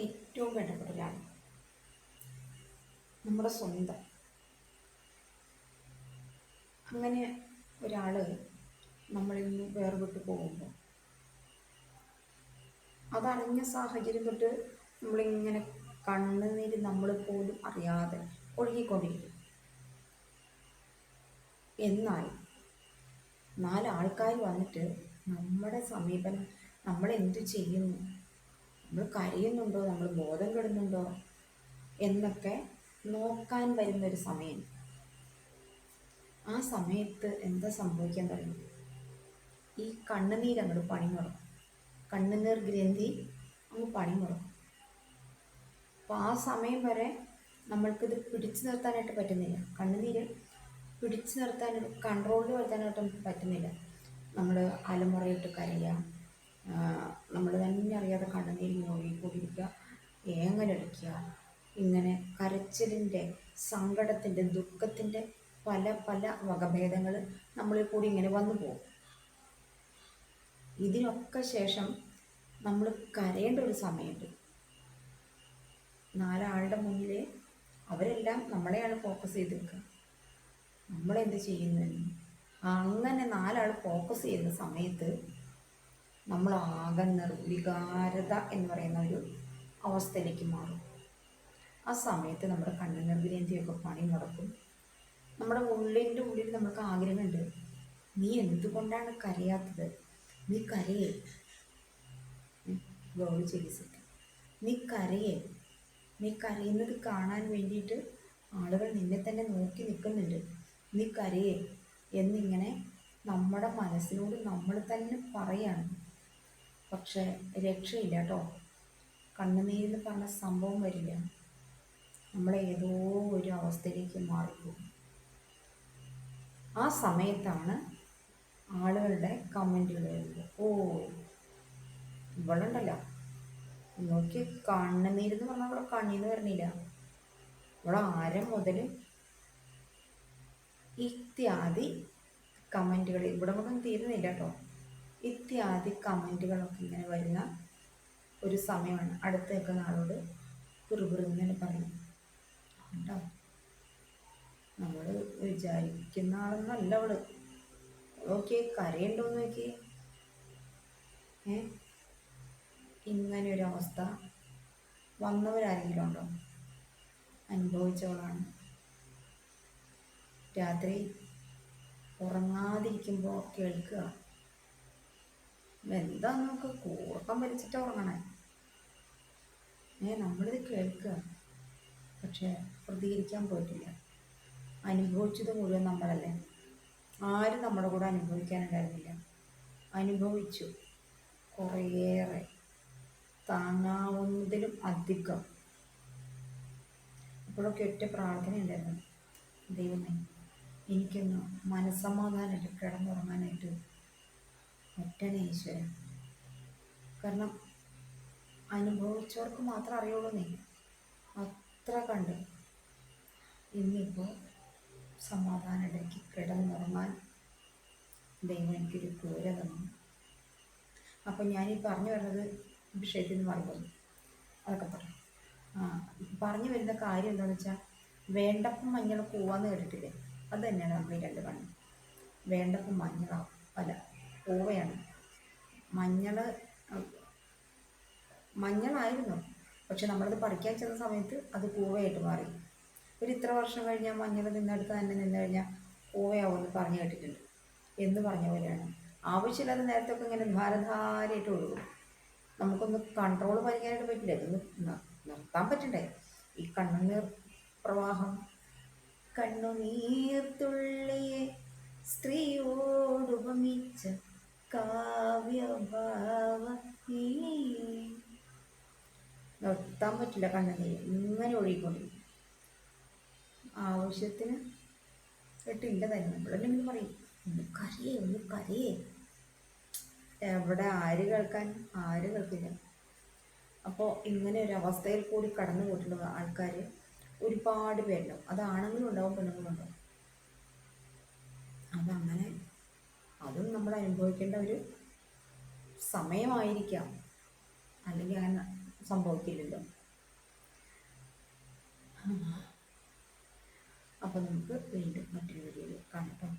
ഏറ്റവും വേണ്ടപ്പെട്ട നമ്മുടെ സ്വന്തം. അങ്ങനെ ഒരാൾ നമ്മളിൽ നിന്ന് വേർപെട്ട് പോകുമ്പോൾ അതറിഞ്ഞ സാഹചര്യം തൊട്ട് നമ്മളിങ്ങനെ കണ്ണുനീര് നമ്മൾ പോലും അറിയാതെ ഒഴുകിക്കൊണ്ടിരിക്കും. എന്നാൽ നാലാൾക്കാർ വന്നിട്ട് നമ്മുടെ സമീപനം നമ്മളെന്തു ചെയ്യുന്നു? നമ്മൾ കരയുന്നുണ്ടോ? നമ്മൾ ബോധം കെടുന്നുണ്ടോ? എന്നൊക്കെ നോക്കാൻ വരുന്നൊരു സമയം. ആ സമയത്ത് എന്താ സംഭവിക്കാൻ തുടങ്ങി ഈ കണ്ണുനീരങ്ങോട്ട് പണി മുടക്കും കണ്ണുനീർ ഗ്രന്ഥി അങ്ങ് പണി മുടക്കും അപ്പോൾ ആ സമയം വരെ നമ്മൾക്കിത് പിടിച്ചു നിർത്താനായിട്ട് പറ്റുന്നില്ല. കണ്ണുനീര് പിടിച്ചു നിർത്താൻ കൺട്രോളിൽ വരുത്താനായിട്ട് നമുക്ക് പറ്റുന്നില്ല. നമ്മൾ അലമുറയിട്ട് കരയുക നമ്മൾ തന്നെ അറിയാതെ കണ്ണുനീരിൽ ഒഴുകിക്കൊണ്ടിരിക്കുക ഏങ്ങലടിക്കുക ഇങ്ങനെ കരച്ചിലിന്റെ സങ്കടത്തിന്റെ ദുഃഖത്തിന്റെ പല പല വകഭേദങ്ങൾ നമ്മളിൽ കൂടി ഇങ്ങനെ വന്നു പോകും. ഇതിനൊക്കെ ശേഷം നമ്മൾ കരയേണ്ട ഒരു സമയമുണ്ട്. നാലാളുടെ മുന്നിൽ അവരെല്ലാം നമ്മളെയാണ് ഫോക്കസ് ചെയ്ത് നിൽക്കുക നമ്മളെന്ത് ചെയ്യുന്നു അങ്ങനെ നാലാൾ ഫോക്കസ് ചെയ്യുന്ന സമയത്ത് നമ്മൾ ആകെ നിർവികാരത എന്ന് പറയുന്ന ഒരു അവസ്ഥയിലേക്ക് മാറും. ആ സമയത്ത് നമ്മുടെ കണ്ണു നിർഗ്രന്ഥിയൊക്കെ പണി നടക്കും. നമ്മുടെ ഉള്ളിന്റെ ഉള്ളിൽ നമുക്ക് ആഗ്രഹമുണ്ട്. നീ എന്തുകൊണ്ടാണ് കരയാത്തത്? നീ കരയേ. ഗൗരി ചികിത്സക്ക് നീ കരയേ. നീ കരയുന്നത് കാണാൻ വേണ്ടിയിട്ട് ആളുകൾ നിന്നെ തന്നെ നോക്കി നിൽക്കുന്നുണ്ട്. നീ കരയേ എന്നിങ്ങനെ നമ്മുടെ മനസ്സിനോട് നമ്മൾ തന്നെ പറയാണ്. പക്ഷേ രക്ഷയില്ല കേട്ടോ കണ്ണുനീരെന്ന് പറഞ്ഞ സംഭവം വരില്ല. ഏതോ ഒരു അവസ്ഥയിലേക്ക് മാറിപ്പോകും. ആ സമയത്താണ് ആളുകളുടെ കമന്റുകൾ വരുന്നത്. ഓ ഇവളുണ്ടല്ലോ. നോക്കി കണ്ണുനീരെന്ന് പറഞ്ഞാൽ അവളെ കണ്ണീന്ന് വരണില്ല. അവളെ ആരം മുതൽ ഇത്യാദി കമന്റുകൾ ഇവിടെ മുതൽ തീരുന്നില്ല കേട്ടോ. ഇത്യാദി കമന്റുകളൊക്കെ ഇങ്ങനെ വരുന്ന ഒരു സമയമാണ്. അടുത്തൊക്കെ നിൽക്കുന്ന ആളോട് കുറുകുറുങ്ങനെ പറയും. കേട്ടോ നമ്മൾ വിചാരിക്കുന്ന ആളൊന്നല്ല അവൾ. ഓക്കെ കരയുണ്ടോന്ന് നോക്കി ഏ? ഇങ്ങനെ ഒരു അവസ്ഥ വന്നവരാരെങ്കിലും ഉണ്ടോ? അനുഭവിച്ചവളാണ്. രാത്രി ഉറങ്ങാതിരിക്കുമ്പോൾ കേൾക്കുക. എന്താ നമുക്ക് കൂർക്കം വലിച്ചിട്ട് ഉറങ്ങണേ? ഏ നമ്മളിത് കേൾക്കുക പക്ഷേ പ്രതികരിക്കാൻ പോയിട്ടില്ല. അനുഭവിച്ചത് മുഴുവൻ നമ്മളല്ലേ? ആരും നമ്മുടെ കൂടെ അനുഭവിക്കാനുണ്ടായിരുന്നില്ല. അനുഭവിച്ചു. കുറേയേറെ. താങ്ങാവുന്നതിലും അധികം. അപ്പോഴൊക്കെ ഒറ്റ പ്രാർത്ഥന ഉണ്ടായിരുന്നു ദൈവമേ എനിക്കൊന്ന് മനസ്സമാധാനമായിട്ട് കിടന്നുറങ്ങാനായിട്ട് പറ്റണേ ഈശ്വരൻ കാരണം അനുഭവിച്ചവർക്ക് മാത്രം അറിയുള്ളൂ നീ അത്ര കണ്ട് ഇന്നിപ്പോൾ സമാധാനത്തിലേക്ക് കിടന്നുറങ്ങാൻ ദൈവം എനിക്കൊരു കൂര തന്നു. അപ്പം ഞാനീ പറഞ്ഞു വരുന്നത് വിഷയത്തിൽ നിന്ന് പറയുന്നത്. അതൊക്കെ പറയാം. ആ പറഞ്ഞു വരുന്ന കാര്യം എന്താണെന്ന് വെച്ചാൽ വേണ്ടപ്പം മഞ്ഞൾ കൂവാന്ന് കേട്ടിട്ടില്ലേ? അത് തന്നെയാണ് നമ്മൾ ഈ രണ്ട് പണി വേണ്ടപ്പം മഞ്ഞളാവും അല്ല കൂവയാണ് മഞ്ഞൾ മഞ്ഞളായിരുന്നു. പക്ഷെ നമ്മളത് പറിക്കാൻ ചെന്ന സമയത്ത് അത് കൂവയായിട്ട് മാറി. ഒരു ഇത്ര വർഷം കഴിഞ്ഞാൽ മഞ്ഞൾ നിന്നടുത്ത് തന്നെ നിന്ന് കഴിഞ്ഞാൽ കൂവയാവുമെന്ന് പറഞ്ഞു കേട്ടിട്ടുണ്ട്. എന്ന് പറഞ്ഞ പോലെയാണ്. ആവശ്യമില്ലാത്ത നേരത്തൊക്കെ ഇങ്ങനെ ഭാരധാരയായിട്ട് ഒഴുകും. നമുക്കൊന്ന് കൺട്രോൾ ഭരിക്കാനായിട്ട് പറ്റില്ല. ഇതൊന്ന് നിർത്താൻ പറ്റണ്ടേ? ഈ കണ്ണുനീർ പ്രവാഹം കണ്ണുനീർ തുള്ളിയെ സ്ത്രീയോടുപമിച്ച കാവ്യഭാവ നിർത്താൻ പറ്റില്ല കണ്ണുനീർ ഇങ്ങനെ ഒഴുകിക്കൊണ്ടിരിക്കും. ആവശ്യത്തിന് കേട്ടില്ല തന്നെ. നമ്മളെല്ലാം പറയും. ഒന്ന് കരയേ ഒന്ന് കരയേ. എവിടെ ആര് കേൾക്കാൻ? ആര് കേൾക്കില്ല. അപ്പോൾ ഇങ്ങനെ ഒരു അവസ്ഥയിൽ കൂടി കടന്നു പോയിട്ടുള്ള ആൾക്കാർ ഒരുപാട് പേരുണ്ടാവും. അത് ആണുങ്ങളും ഉണ്ടാവും പെണ്ണുങ്ങളും ഉണ്ടാവും. അതങ്ങനെ അതും നമ്മൾ അനുഭവിക്കേണ്ട ഒരു സമയമായിരിക്കാം. അല്ലെങ്കിൽ അങ്ങനെ സംഭവിക്കില്ലല്ലോ. അപ്പോൾ നമുക്ക് വീണ്ടും മറ്റൊരു വീഡിയോയിൽ കാണാം.